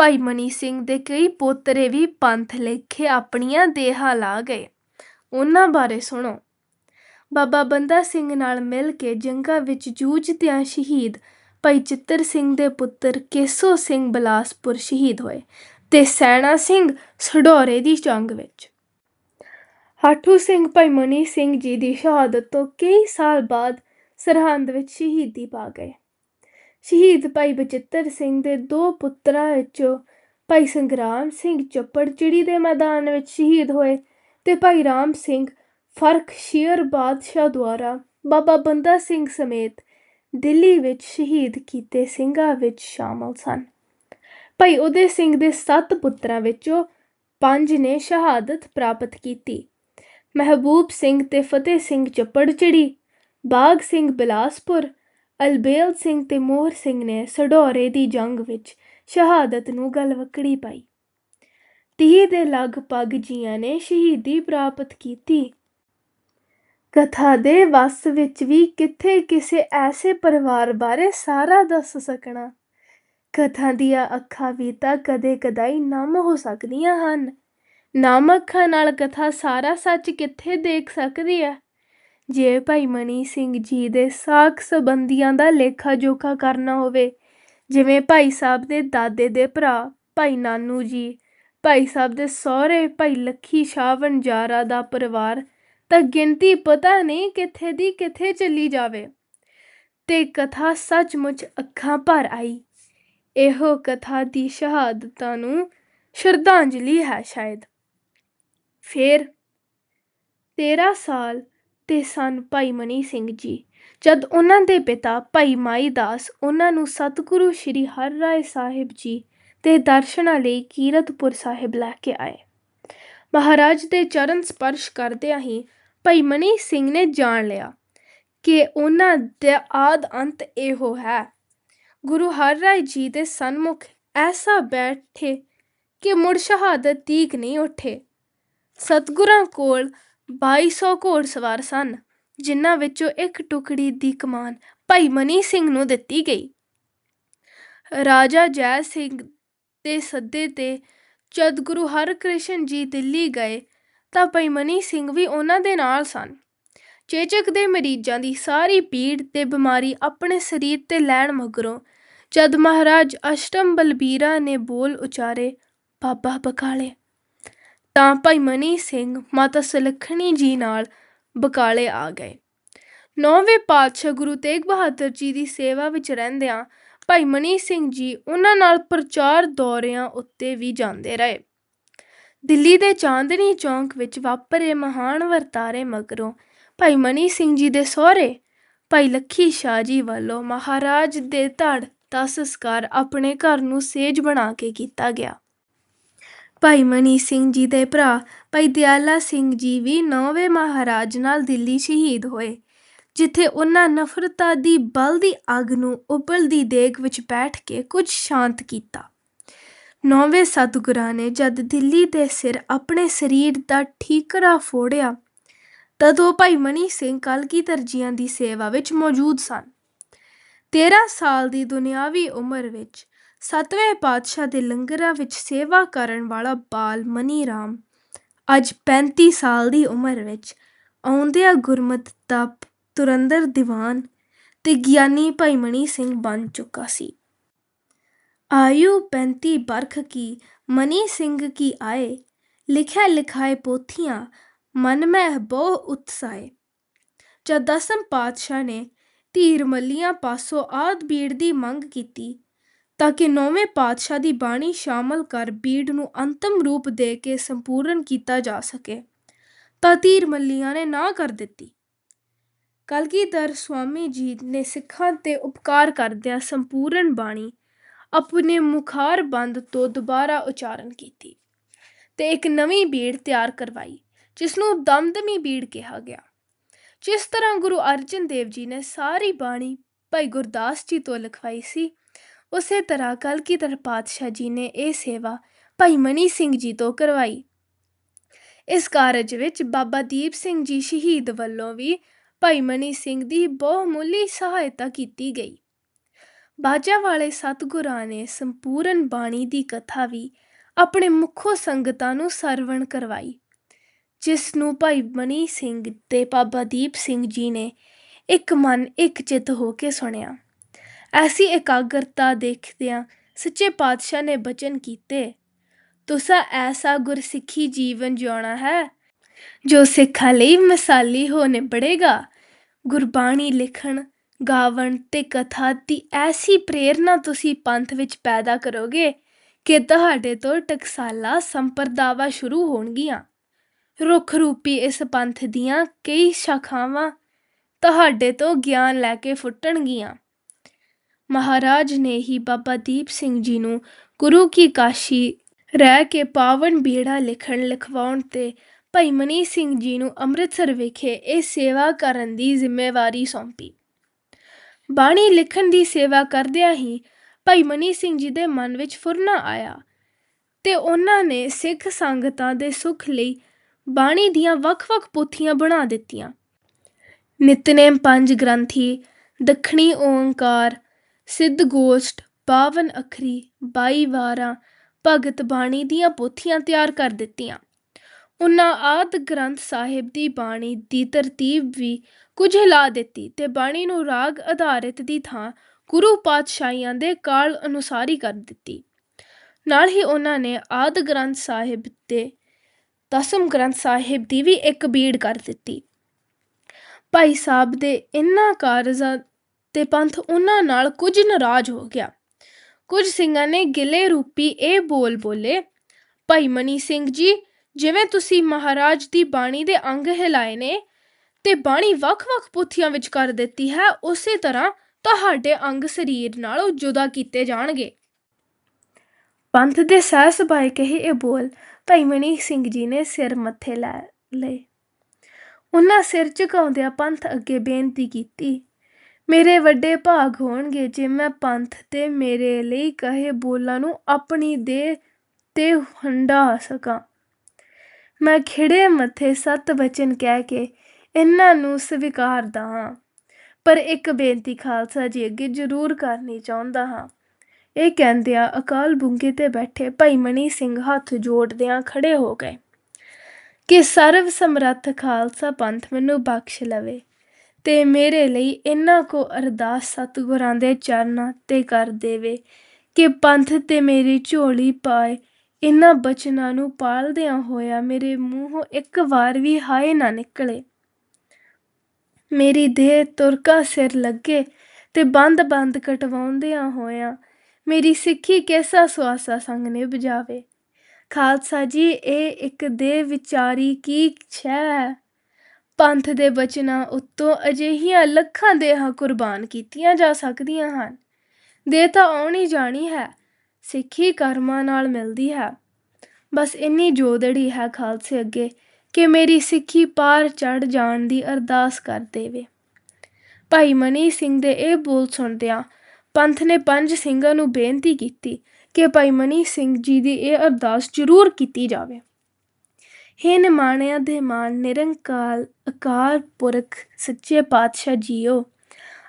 [SPEAKER 1] ਭਾਈ ਮਨੀ ਸਿੰਘ ਦੇ ਕਈ ਪੋਤਰੇ ਵੀ ਪੰਥ ਲੇਖੇ ਆਪਣੀਆਂ ਦੇਹਾਂ ਲਾ ਗਏ। ਉਹਨਾਂ ਬਾਰੇ ਸੁਣੋ। ਬਾਬਾ ਬੰਦਾ ਸਿੰਘ ਨਾਲ ਮਿਲ ਕੇ ਜੰਗਾਂ ਵਿੱਚ ਜੂਝਦਿਆਂ ਸ਼ਹੀਦ ਭਾਈ ਚਿੱਤਰ ਸਿੰਘ ਦੇ ਪੁੱਤਰ ਕੇਸੋ ਸਿੰਘ ਬਲਾਸਪੁਰ ਸ਼ਹੀਦ ਹੋਏ ਤੇ ਸੈਣਾ ਸਿੰਘ ਸਡੋਰੇ ਦੀ ਜੰਗ ਵਿੱਚ। ਹਾਠੂ ਸਿੰਘ ਭਾਈ ਮਨੀ ਸਿੰਘ ਜੀ ਦੀ ਸ਼ਹਾਦਤ ਤੋਂ ਕਈ ਸਾਲ ਬਾਅਦ ਸਰਹੰਦ ਵਿੱਚ ਸ਼ਹੀਦੀ ਪਾ ਗਏ। ਸ਼ਹੀਦ ਭਾਈ ਬਚਿੱਤਰ ਸਿੰਘ ਦੇ ਦੋ ਪੁੱਤਰਾਂ ਵਿੱਚੋਂ ਭਾਈ ਸੰਗਰਾਮ ਸਿੰਘ ਚੱਪੜਚਿੜੀ ਦੇ ਮੈਦਾਨ ਵਿੱਚ ਸ਼ਹੀਦ ਹੋਏ ਤੇ ਭਾਈ ਰਾਮ ਸਿੰਘ ਫਰਖ ਸ਼ੇਰ ਬਾਦਸ਼ਾਹ ਦੁਆਰਾ ਬਾਬਾ ਬੰਦਾ ਸਿੰਘ ਸਮੇਤ ਦਿੱਲੀ ਵਿੱਚ ਸ਼ਹੀਦ ਕੀਤੇ ਸਿੰਘਾਂ ਵਿੱਚ ਸ਼ਾਮਲ ਸਨ। ਭਾਈ ਉਦੇ ਸਿੰਘ ਦੇ ਸੱਤ ਪੁੱਤਰਾਂ ਵਿੱਚੋਂ ਪੰਜ ਨੇ ਸ਼ਹਾਦਤ ਪ੍ਰਾਪਤ ਕੀਤੀ। ਮਹਿਬੂਬ ਸਿੰਘ ਤੇ ਫਤਿਹ ਸਿੰਘ ਚੱਪੜਚਿੜੀ ਬਾਗ ਸਿੰਘ ਬਿਲਾਸਪੁਰ ਅਲਬੇਲ ਸਿੰਘ ਤੇ ਮੋਹਰ ਸਿੰਘ ਨੇ ਸਡੋਰੇ ਦੀ ਜੰਗ ਵਿੱਚ ਸ਼ਹਾਦਤ ਨੂੰ ਗਲਵਕੜੀ ਪਾਈ। ਤੀਹ ਦੇ ਲਗਭਗ ਜੀਆਂ ਨੇ ਸ਼ਹੀਦੀ ਪ੍ਰਾਪਤ ਕੀਤੀ। ਕਥਾ ਦੇ ਵਸ ਵਿੱਚ ਵੀ ਕਿੱਥੇ ਕਿਸੇ ਐਸੇ ਪਰਿਵਾਰ ਬਾਰੇ ਸਾਰਾ ਦੱਸ ਸਕਣਾ। ਕਥਾ ਦੀਆਂ ਅੱਖਾਂ ਵੀ ਤਾਂ ਕਦੇ ਕਦਾਈ ਨਮ ਹੋ ਸਕਦੀਆਂ ਹਨ। ਨਾਮ ਅੱਖਾਂ ਨਾਲ ਕਥਾ ਸਾਰਾ ਸੱਚ ਕਿੱਥੇ ਦੇਖ ਸਕਦੀ ਹੈ? ਜੇ ਭਾਈ ਮਨੀ ਸਿੰਘ ਜੀ ਦੇ ਸਾਖ ਸੰਬੰਧੀਆਂ ਦਾ ਲੇਖਾ ਜੋਖਾ ਕਰਨਾ ਹੋਵੇ, ਜਿਵੇਂ ਭਾਈ ਸਾਹਿਬ ਦੇ ਦਾਦੇ ਦੇ ਭਰਾ ਭਾਈ ਨਾਨੂ ਜੀ, ਭਾਈ ਸਾਹਿਬ ਦੇ ਸਹੁਰੇ ਭਾਈ ਲੱਖੀ ਸ਼ਾਹ ਵਣਜਾਰਾ ਦਾ ਪਰਿਵਾਰ, ਤਾਂ ਗਿਣਤੀ ਪਤਾ ਨਹੀਂ ਕਿੱਥੇ ਦੀ ਕਿੱਥੇ ਚਲੀ ਜਾਵੇ। ਤੇ ਕਥਾ ਸੱਚਮੁੱਚ ਅੱਖਾਂ ਭਰ ਆਈ। ਇਹੋ ਕਥਾ ਦੀ ਸ਼ਹਾਦਤਾਂ ਨੂੰ ਸ਼ਰਧਾਂਜਲੀ ਹੈ ਸ਼ਾਇਦ। ਫਿਰ 13 ਸਾਲ ਤੇ ਸਨ ਭਾਈ ਮਨੀ ਸਿੰਘ ਜੀ। ਜਦ ਉਹਨਾਂ ਦੇ ਪਿਤਾ ਭਾਈ ਮਾਈ ਦਾਸ ਉਹਨਾਂ ਨੂੰ ਸਤਿਗੁਰੂ ਸ਼੍ਰੀ ਹਰਿਰਾਏ ਸਾਹਿਬ ਜੀ ਦੇ ਦਰਸ਼ਨਾਂ ਲਈ ਕੀਰਤਪੁਰ ਸਾਹਿਬ ਲੈ ਕੇ ਆਏ। ਮਹਾਰਾਜ ਦੇ ਚਰਨ ਸਪਰਸ਼ ਕਰਦਿਆਂ ਹੀ ਭਾਈ ਮਨੀ ਸਿੰਘ ਨੇ ਜਾਣ ਲਿਆ ਕਿ ਉਹਨਾਂ ਦਾ ਆਦ ਅੰਤ ਇਹੋ ਹੈ। ਗੁਰੂ ਹਰਿਰਾਏ ਜੀ ਦੇ ਸਨਮੁਖ ਐਸਾ ਬੈਠੇ ਕਿ ਮੁੜ ਸ਼ਹਾਦਤ ਤੀਕ ਨਹੀਂ ਉੱਠੇ। ਸਤਿਗੁਰਾਂ ਕੋਲ ਬਾਈ 2200 ਘੋੜਸਵਾਰ ਸਨ, ਜਿਨ੍ਹਾਂ ਵਿੱਚੋਂ ਇੱਕ ਟੁਕੜੀ ਦੀ ਕਮਾਨ ਭਾਈ ਮਨੀ ਸਿੰਘ ਨੂੰ ਦਿੱਤੀ ਗਈ। ਰਾਜਾ ਜੈ ਸਿੰਘ ਦੇ ਸੱਦੇ ਤੇ ਜਦ ਗੁਰੂ ਹਰਕ੍ਰਿਸ਼ਨ ਜੀ ਦਿੱਲੀ ਗਏ ਤਾਂ ਭਾਈ ਮਨੀ ਸਿੰਘ ਵੀ ਉਹਨਾਂ ਦੇ ਨਾਲ ਸਨ। ਚੇਚਕ ਦੇ ਮਰੀਜ਼ਾਂ ਦੀ ਸਾਰੀ ਪੀੜ ਤੇ ਬਿਮਾਰੀ ਆਪਣੇ ਸਰੀਰ ਤੇ ਲੈਣ ਮਗਰੋਂ ਜਦ ਮਹਾਰਾਜ ਅਸ਼ਟਮ ਬਲਬੀਰਾ ਨੇ ਬੋਲ ਉਚਾਰੇ, ਬਾਬਾ ਬਕਾਲੇ ਤਾਂ ਭਾਈ ਮਨੀ ਸਿੰਘ ਮਾਤਾ ਸੁਲੱਖਣੀ ਜੀ ਨਾਲ ਬਕਾਲੇ ਆ ਗਏ। ਨੌਵੇਂ ਪਾਤਸ਼ਾਹ ਗੁਰੂ ਤੇਗ ਬਹਾਦਰ ਜੀ ਦੀ ਸੇਵਾ ਵਿੱਚ ਰਹਿੰਦਿਆਂ ਭਾਈ ਮਨੀ ਸਿੰਘ ਜੀ ਉਹਨਾਂ ਨਾਲ ਪ੍ਰਚਾਰ ਦੌਰਿਆਂ ਉੱਤੇ ਵੀ ਜਾਂਦੇ ਰਹੇ। ਦਿੱਲੀ ਦੇ ਚਾਂਦਨੀ ਚੌਂਕ ਵਿੱਚ ਵਾਪਰੇ ਮਹਾਨ ਵਰਤਾਰੇ ਮਗਰੋਂ ਭਾਈ ਮਨੀ ਸਿੰਘ ਜੀ ਦੇ ਸਹੁਰੇ ਭਾਈ ਲੱਖੀ ਸ਼ਾਹ ਜੀ ਵੱਲੋਂ ਮਹਾਰਾਜ ਦੇ ਧੜ ਦਾ ਸੰਸਕਾਰ ਆਪਣੇ ਘਰ ਨੂੰ ਸੇਜ ਬਣਾ ਕੇ ਕੀਤਾ ਗਿਆ। ਭਾਈ ਮਨੀ ਸਿੰਘ ਜੀ ਦੇ ਭਰਾ, ਭਾਈ ਦਿਆਲਾ ਸਿੰਘ ਜੀ ਵੀ ਨੌਵੇਂ ਮਹਾਰਾਜ ਨਾਲ ਦਿੱਲੀ ਸ਼ਹੀਦ ਹੋਏ, ਜਿੱਥੇ ਉਹਨਾਂ ਨਫ਼ਰਤਾਂ ਦੀ ਬਲਦੀ ਅੱਗ ਨੂੰ ਉਬਲਦੀ ਦੇਗ ਵਿੱਚ ਬੈਠ ਕੇ ਕੁਝ ਸ਼ਾਂਤ ਕੀਤਾ। ਨੌਵੇਂ ਸਤਿਗੁਰਾਂ ਨੇ ਜਦ ਦਿੱਲੀ ਦੇ ਸਿਰ ਆਪਣੇ ਸਰੀਰ ਦਾ ਠੀਕਰਾ ਫੋੜਿਆ, ਤਦੋਂ ਭਾਈ ਮਨੀ ਸਿੰਘ ਕਲਗੀਧਰ ਜੀਆਂ ਦੀ ਸੇਵਾ ਵਿੱਚ ਮੌਜੂਦ ਸਨ। 13 ਸਾਲ ਦੀ ਦੁਨਿਆਵੀ ਉਮਰ ਵਿੱਚ ਸੱਤਵੇਂ ਪਾਤਸ਼ਾਹ ਦੇ ਲੰਗਰਾਂ ਵਿੱਚ ਸੇਵਾ ਕਰਨ ਵਾਲਾ ਬਾਲ ਮਨੀ ਰਾਮ ਅੱਜ 35 ਸਾਲ ਦੀ ਉਮਰ ਵਿੱਚ ਆਉਂਦਿਆਂ ਗੁਰਮਤਿ ਦਾ ਤੁਰੰਦਰ ਦੀਵਾਨ ਤੇ ਗਿਆਨੀ ਭਾਈ ਮਨੀ ਸਿੰਘ ਬਣ ਚੁੱਕਾ ਸੀ। ਆਯੂ 35 ਬਰਖ ਕੀ, ਮਨੀ ਸਿੰਘ ਕੀ ਆਏ? ਲਿਖਿਆ ਲਿਖਾਏ ਪੋਥੀਆਂ, ਮਨ ਮੈਂ ਬਹੁ ਉਤਸਾਏ। ਜਦ ਦਸਮ ਪਾਤਸ਼ਾਹ ਨੇ ਧੀਰਮੱਲੀਆਂ ਪਾਸੋਂ ਆਦ ਬੀੜ ਦੀ ਮੰਗ ਕੀਤੀ ਤਾਂ ਕਿ ਨੌਵੇਂ ਪਾਤਸ਼ਾਹ ਦੀ ਬਾਣੀ ਸ਼ਾਮਲ ਕਰ ਬੀੜ ਨੂੰ ਅੰਤਮ ਰੂਪ ਦੇ ਕੇ ਸੰਪੂਰਨ ਕੀਤਾ ਜਾ ਸਕੇ। ਤਾਂ ਧੀਰ ਮੱਲੀਆਂ ਨੇ ਨਾ ਕਰ ਦਿੱਤੀ। ਕਲਗੀਧਰ ਸਵਾਮੀ ਜੀ ਨੇ ਸਿੱਖਾਂ ਤੇ ਉਪਕਾਰ ਕਰਦਿਆਂ ਸੰਪੂਰਨ ਬਾਣੀ ਆਪਣੇ ਮੁਖਾਰ ਬੰਦ ਤੋਂ ਦੁਬਾਰਾ ਉਚਾਰਨ ਕੀਤੀ ਤੇ ਇੱਕ ਨਵੀਂ ਬੀੜ ਤਿਆਰ ਕਰਵਾਈ ਜਿਸ ਨੂੰ ਦਮਦਮੀ ਬੀੜ ਕਿਹਾ ਗਿਆ। ਜਿਸ ਤਰ੍ਹਾਂ ਗੁਰੂ ਅਰਜਨ ਦੇਵ ਜੀ ਨੇ ਸਾਰੀ ਬਾਣੀ ਭਾਈ ਗੁਰਦਾਸ ਜੀ ਤੋਂ ਲਿਖਵਾਈ ਸੀ ਉਸੇ ਤਰ੍ਹਾਂ ਕਲਗੀਧਰ ਪਾਤਸ਼ਾਹ ਜੀ ਨੇ ਇਹ ਸੇਵਾ ਭਾਈ ਮਨੀ ਸਿੰਘ ਜੀ ਤੋਂ ਕਰਵਾਈ। ਇਸ ਕਾਰਜ ਵਿੱਚ ਬਾਬਾ ਦੀਪ ਸਿੰਘ ਜੀ ਸ਼ਹੀਦ ਵੱਲੋਂ ਵੀ ਭਾਈ ਮਨੀ ਸਿੰਘ ਦੀ ਬਹੁਮੁੱਲੀ ਸਹਾਇਤਾ ਕੀਤੀ ਗਈ। ਬਾਜਾ ਵਾਲੇ ਸਤਿਗੁਰਾਂ ਨੇ ਸੰਪੂਰਨ ਬਾਣੀ ਦੀ ਕਥਾ ਵੀ ਆਪਣੇ ਮੁੱਖੋ ਸੰਗਤਾਂ ਨੂੰ ਸਰਵਣ ਕਰਵਾਈ, ਜਿਸ ਨੂੰ ਭਾਈ ਮਨੀ ਸਿੰਘ ਤੇ ਬਾਬਾ ਦੀਪ ਸਿੰਘ ਜੀ ਨੇ ਇੱਕ ਮਨ ਇੱਕ ਚਿੱਤ ਹੋ ਕੇ ਸੁਣਿਆ। ਐਸੀ ਇਕਾਗਰਤਾ ਦੇਖਦਿਆਂ ਸੱਚੇ ਪਾਤਸ਼ਾਹ ਨੇ ਬਚਨ ਕੀਤੇ, ਤੁਸਾਂ ਐਸਾ ਗੁਰਸਿੱਖੀ ਜੀਵਨ ਜਿਉਣਾ ਹੈ, ਜੋ ਸਿੱਖਾਂ ਲਈ ਮਿਸਾਲੀ ਹੋ ਨਿਬੜੇਗਾ। ਗੁਰਬਾਣੀ ਲਿਖਣ, ਗਾਵਣ ਤੇ ਕਥਾ ਦੀ ਐਸੀ ਪ੍ਰੇਰਨਾ ਤੁਸੀਂ ਪੰਥ ਵਿੱਚ ਪੈਦਾ ਕਰੋਗੇ ਕਿ ਤੁਹਾਡੇ ਤੋਂ ਟਕਸਾਲਾ ਸੰਪਰਦਾਵਾ ਸ਼ੁਰੂ ਹੋਣਗੀਆਂ। ਰੁੱਖ ਰੂਪੀ ਇਸ ਪੰਥ ਦੀਆਂ ਕਈ ਸ਼ਾਖਾਵਾਂ ਤੁਹਾਡੇ ਤੋਂ ਗਿਆਨ ਲੈ ਕੇ ਫੁੱਟਣਗੀਆਂ। ਮਹਾਰਾਜ ਨੇ ਹੀ ਬਾਬਾ ਦੀਪ ਸਿੰਘ ਜੀ ਨੂੰ ਗੁਰੂ ਕੀ ਕਾਸ਼ੀ ਰਹਿ ਕੇ ਪਾਵਨ ਬੀੜਾ ਲਿਖਣ ਲਿਖਵਾਉਣ ਤੇ ਭਾਈ ਮਨੀ ਸਿੰਘ ਜੀ ਨੂੰ ਅੰਮ੍ਰਿਤਸਰ ਵਿਖੇ ਇਹ ਸੇਵਾ ਕਰਨ ਦੀ ਜ਼ਿੰਮੇਵਾਰੀ ਸੌਂਪੀ। ਬਾਣੀ ਲਿਖਣ ਦੀ ਸੇਵਾ ਕਰਦਿਆਂ ਹੀ ਭਾਈ ਮਨੀ ਸਿੰਘ ਜੀ ਦੇ ਮਨ ਵਿੱਚ ਫੁਰਨਾ ਆਇਆ ਤੇ ਉਹਨਾਂ ਨੇ ਸਿੱਖ ਸੰਗਤਾਂ ਦੇ ਸੁੱਖ ਲਈ ਬਾਣੀ ਦੀਆਂ ਵੱਖ-ਵੱਖ ਪੋਥੀਆਂ ਬਣਾ ਦਿੱਤੀਆਂ। ਨਿਤਨੇਮ ਪੰਜ ਗ੍ਰੰਥੀ, ਦੱਖਣੀ ਓੰਕਾਰ ਸਿੱਧ ਗੋਸ਼ਟ 52 ਅੱਖਰੀ, ਬਾਈ ਵਾਰਾਂ, ਭਗਤ ਬਾਣੀ ਦੀਆਂ ਪੋਥੀਆਂ ਤਿਆਰ ਕਰ ਦਿੱਤੀਆਂ। ਉਹਨਾਂ ਆਦ ਗ੍ਰੰਥ ਸਾਹਿਬ ਦੀ ਬਾਣੀ ਦੀ ਤਰਤੀਬ ਵੀ ਕੁਝ ਹਿਲਾ ਦਿੱਤੀ ਤੇ ਬਾਣੀ ਨੂੰ ਰਾਗ ਆਧਾਰਿਤ ਦੀ ਥਾਂ ਗੁਰੂ ਪਾਤਸ਼ਾਹੀਆਂ ਦੇ ਕਾਲ ਅਨੁਸਾਰੀ ਕਰ ਦਿੱਤੀ। ਨਾਲ ਹੀ ਉਹਨਾਂ ਨੇ ਆਦ ਗ੍ਰੰਥ ਸਾਹਿਬ ਤੇ ਦਸਮ ਗ੍ਰੰਥ ਸਾਹਿਬ ਦੀ ਵੀ ਇੱਕ ਬੀੜ ਕਰ ਦਿੱਤੀ। ਭਾਈ ਸਾਹਿਬ ਦੇ ਇਨ੍ਹਾਂ ਕਾਰਜਾਂ ਤੇ ਪੰਥ ਉਹਨਾਂ ਨਾਲ ਕੁਝ ਨਾਰਾਜ਼ ਹੋ ਗਿਆ। ਕੁਝ ਸਿੰਘਾਂ ਨੇ ਗਿਲੇ ਰੂਪੀ ਇਹ ਬੋਲ ਬੋਲੇ, ਭਾਈ ਮਨੀ ਸਿੰਘ ਜੀ, ਜਿਵੇਂ ਤੁਸੀਂ ਮਹਾਰਾਜ ਦੀ ਬਾਣੀ ਦੇ ਅੰਗ ਹਿਲਾਏ ਨੇ ਤੇ ਬਾਣੀ ਵੱਖ-ਵੱਖ ਪੁਥੀਆਂ ਵਿੱਚ ਕਰ ਦਿੱਤੀ ਹੈ, ਉਸੇ ਤਰ੍ਹਾਂ ਤੁਹਾਡੇ ਅੰਗ ਸਰੀਰ ਨਾਲੋਂ ਜੁਦਾ ਕੀਤੇ ਜਾਣਗੇ। ਪੰਥ ਦੇ ਸਹਿ ਸਭਾਏ ਕਹੇ ਇਹ ਬੋਲ, ਭਾਈ ਮਨੀ ਸਿੰਘ ਜੀ ਨੇ ਸਿਰ ਮੱਥੇ ਲੈ ਲਏ। ਉਹਨਾਂ ਸਿਰ ਝੁਕਾਉਂਦਿਆਂ ਪੰਥ ਅੱਗੇ ਬੇਨਤੀ ਕੀਤੀ ਮੇਰੇ ਵੱਡੇ ਭਾਗ ਹੋਣਗੇ ਜੇ ਮੈਂ ਪੰਥ ਤੇ ਮੇਰੇ ਲਈ ਕਹੇ ਬੋਲਾਂ ਨੂੰ ਆਪਣੀ ਦੇਹ ਤੇ ਹੰਢਾ ਸਕਾਂ। ਮੈਂ ਖਿੜੇ ਮੱਥੇ ਸੱਤ ਵਚਨ ਕਹਿ ਕੇ ਇਹਨਾਂ ਨੂੰ ਸਵੀਕਾਰਦਾ ਹਾਂ। ਪਰ ਇੱਕ ਬੇਨਤੀ ਖਾਲਸਾ ਜੀ ਅੱਗੇ ਜ਼ਰੂਰ ਕਰਨੀ ਚਾਹੁੰਦਾ ਹਾਂ। ਇਹ ਕਹਿੰਦਿਆਂ ਅਕਾਲ ਬੁੰਗੇ ਤੇ ਬੈਠੇ ਭਾਈ ਮਨੀ ਸਿੰਘ ਹੱਥ ਜੋੜਦਿਆਂ ਖੜੇ ਹੋ ਗਏ। ਕਿ ਸਰਵ ਸਮਰੱਥ ਖਾਲਸਾ ਪੰਥ ਮੈਨੂੰ ਬਖਸ਼ ਲਵੇ। ਤੇ ਮੇਰੇ ਲਈ ਇਹਨਾਂ ਕੋ ਅਰਦਾਸ ਸਤਿਗੁਰਾਂ ਦੇ ਚਰਨਾਂ ਤੇ ਕਰ ਦੇਵੇ ਕਿ ਪੰਥ ਤੇ ਮੇਰੀ ਝੋਲੀ ਪਾਏ। ਇਹਨਾਂ ਬਚਨਾਂ ਨੂੰ ਪਾਲਦਿਆਂ ਹੋਇਆ ਮੇਰੇ ਮੂੰਹੋਂ ਇੱਕ ਵਾਰ ਵੀ ਹਾਏ ਨਾ ਨਿਕਲੇ। ਮੇਰੀ ਦੇਹ ਤੁਰਕਾ ਸਿਰ ਲੱਗੇ ਤੇ ਬੰਦ ਬੰਦ ਕਟਵਾਉਂਦਿਆਂ ਹੋਇਆਂ ਮੇਰੀ ਸਿੱਖੀ ਕੈਸਾ ਸੁਆਸਾ ਸੰਗ ਨੇ ਬਜਾਵੇ ਖਾਲਸਾ ਜੀ, ਇਹ ਇੱਕ ਦੇ ਵਿਚਾਰੀ ਕੀ ਛੈ ਹੈ? ਪੰਥ ਦੇ ਬਚਨਾਂ ਉੱਤੋਂ ਅਜਿਹੀਆਂ ਲੱਖਾਂ ਦੇਹਾਂ ਕੁਰਬਾਨ ਕੀਤੀਆਂ ਜਾ ਸਕਦੀਆਂ ਹਨ। ਦੇ ਤਾਂ ਆਉਣੀ ਜਾਣੀ ਹੈ, ਸਿੱਖੀ ਕਰਮਾਂ ਨਾਲ ਮਿਲਦੀ ਹੈ। ਬਸ ਇੰਨੀ ਜੋਦੜੀ ਹੈ ਖਾਲਸੇ ਅੱਗੇ ਕਿ ਮੇਰੀ ਸਿੱਖੀ ਪਾਰ ਚੜ ਜਾਣ ਦੀ ਅਰਦਾਸ ਕਰ ਦੇਵੇ। ਭਾਈ ਮਨੀ ਸਿੰਘ ਦੇ ਇਹ ਬੋਲ ਸੁਣਦਿਆਂ ਪੰਥ ਨੇ ਪੰਜ ਸਿੰਘਾਂ ਨੂੰ ਬੇਨਤੀ ਕੀਤੀ ਕਿ ਭਾਈ ਮਨੀ ਸਿੰਘ ਜੀ ਦੀ ਇਹ ਅਰਦਾਸ ਜ਼ਰੂਰ ਕੀਤੀ ਜਾਵੇ। ਹੇ ਨਿਮਾਣਿਆਂ ਦੇ ਮਾਨ ਨਿਰੰਕਾਲ ਅਕਾਲ ਪੁਰਖ, ਸੱਚੇ ਪਾਤਸ਼ਾਹ ਜੀਓ।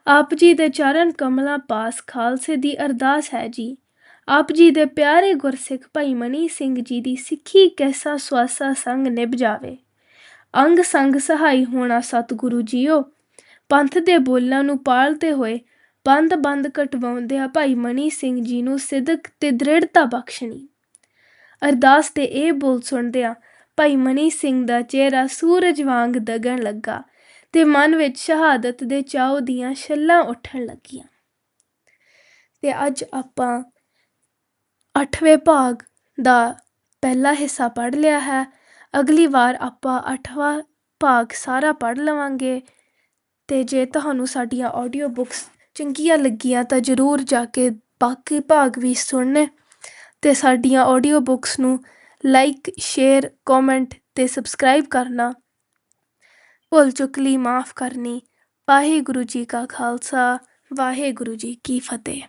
[SPEAKER 1] ਆਪ ਜੀ ਦੇ ਚਰਨ ਕਮਲਾਂ ਪਾਸ ਖਾਲਸੇ ਦੀ ਅਰਦਾਸ ਹੈ ਜੀ। ਆਪ ਜੀ ਦੇ ਪਿਆਰੇ ਗੁਰਸਿੱਖ ਭਾਈ ਮਨੀ ਸਿੰਘ ਜੀ ਦੀ ਸਿੱਖੀ ਕੈਸਾ ਸਵਾਸਾ ਸੰਗ ਨਿਭ ਜਾਵੇ। ਅੰਗ ਸੰਗ ਸਹਾਈ ਹੋਣਾ ਸਤਿਗੁਰੂ ਜੀਓ। ਪੰਥ ਦੇ ਬੋਲਾਂ ਨੂੰ ਪਾਲਦੇ ਹੋਏ ਬੰਦ ਬੰਦ ਕਟਵਾਉਂਦਿਆਂ ਭਾਈ ਮਨੀ ਸਿੰਘ ਜੀ ਨੂੰ ਸਿਦਕ ਤੇ ਦ੍ਰਿੜਤਾ ਬਖਸ਼ਣੀ। ਅਰਦਾਸ ਤੇ ਇਹ ਬੋਲ ਸੁਣਦਿਆਂ ਭਾਈ ਮਨੀ ਸਿੰਘ ਦਾ ਚਿਹਰਾ ਸੂਰਜ ਵਾਂਗ ਦਗਣ ਲੱਗਾ ਤੇ ਮਨ ਵਿੱਚ ਸ਼ਹਾਦਤ ਦੇ ਚਾਉ ਦੀਆਂ ਛੱਲਾਂ ਉੱਠਣ ਲੱਗੀਆਂ। ਤੇ ਅੱਜ ਆਪਾਂ 8ਵੇਂ ਭਾਗ ਦਾ ਪਹਿਲਾ ਹਿੱਸਾ ਪੜ੍ਹ ਲਿਆ ਹੈ। ਅਗਲੀ ਵਾਰ ਆਪਾਂ 8ਵਾਂ ਭਾਗ ਸਾਰਾ ਪੜ੍ਹ ਲਵਾਂਗੇ। ਤੇ ਜੇ ਤੁਹਾਨੂੰ ਸਾਡੀਆਂ ਆਡੀਓ ਬੁੱਕਸ ਚੰਗੀਆਂ ਲੱਗੀਆਂ ਤਾਂ ਜ਼ਰੂਰ ਜਾ ਕੇ ਬਾਕੀ ਭਾਗ ਵੀ ਸੁਣਨੇ ਤੇ ਸਾਡੀਆਂ ਆਡੀਓ ਬੁੱਕਸ ਨੂੰ ਲਾਈਕ, ਸ਼ੇਅਰ, ਕਮੈਂਟ ਤੇ ਸਬਸਕ੍ਰਾਈਬ ਕਰਨਾ ਭੁੱਲ ਚੁੱਕ ਲਈ, ਮਾਫ ਕਰਨੀ। ਵਾਹਿਗੁਰੂ ਜੀ ਕਾ ਖਾਲਸਾ, ਵਾਹਿਗੁਰੂ ਜੀ ਕੀ ਫਤਿਹ।